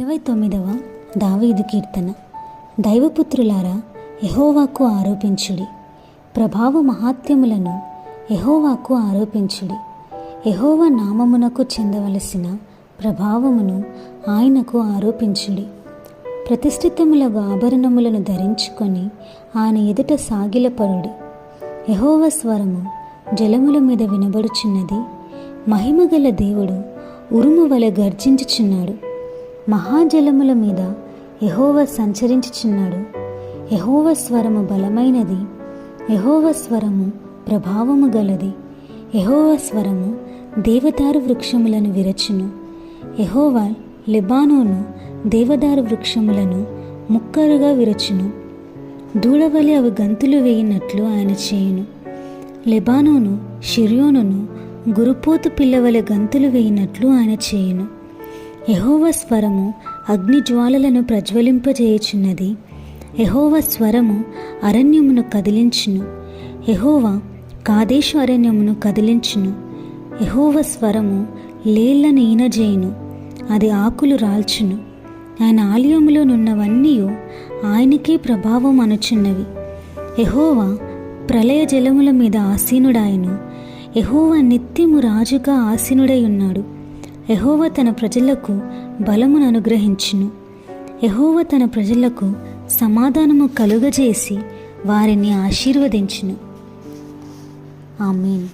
ఇరవై తొమ్మిదవ దావీదు కీర్తన. దైవపుత్రులారా ఎహోవాకు ఆరోపించుడి. ప్రభావ మహాత్యములను ఎహోవాకు ఆరోపించుడి. ఎహోవా నామమునకు చెందవలసిన ప్రభావమును ఆయనకు ఆరోపించుడి. ప్రతిష్ఠితములకు ఆభరణములను ధరించుకొని ఆయన ఎదుట సాగిలపరుడి. యహోవ స్వరము జలముల మీద వినబడుచున్నది. మహిమగల దేవుడు ఉరుము వలె గర్జించుచున్నాడు. మహాజలముల మీద యహోవ సంచరించుచున్నాడు. యహోవ స్వరము బలమైనది. యహోవ స్వరము ప్రభావము గలది. యహోవ స్వరము దేవదారు వృక్షములను విరచును. యహోవ లెబానోను దేవదారు వృక్షములను ముక్కరుగా విరచును. దూడవలె అవి గంతులు వేయినట్లు ఆయన చేయును. లెబానోను షిర్యోనును గురుపోతు పిల్లవలె గంతులు వేయినట్లు ఆయన చేయును. యహోవ స్వరము అగ్ని జ్వాలలను ప్రజ్వలింపజేయుచున్నది. యహోవ స్వరము అరణ్యమును కదిలించును. యహోవ కాదేశు అరణ్యమును కదిలించును. యహోవ స్వరము లేళ్ళను ఈనజేయును. అది ఆకులు రాల్చును. ఆయన ఆలయములోనున్నవన్నీ ఆయనకే ప్రభావం అనుచున్నవి. యహోవా ప్రళయ జలముల మీద ఆసీనుడాయను. ఎహోవా నిత్యము రాజుగా ఆసీనుడై ఉన్నాడు. యహోవ తన ప్రజలకు బలమును అనుగ్రహించును. యహోవ తన ప్రజలకు సమాధానము కలుగజేసి వారిని ఆశీర్వదించును. ఆమెన్.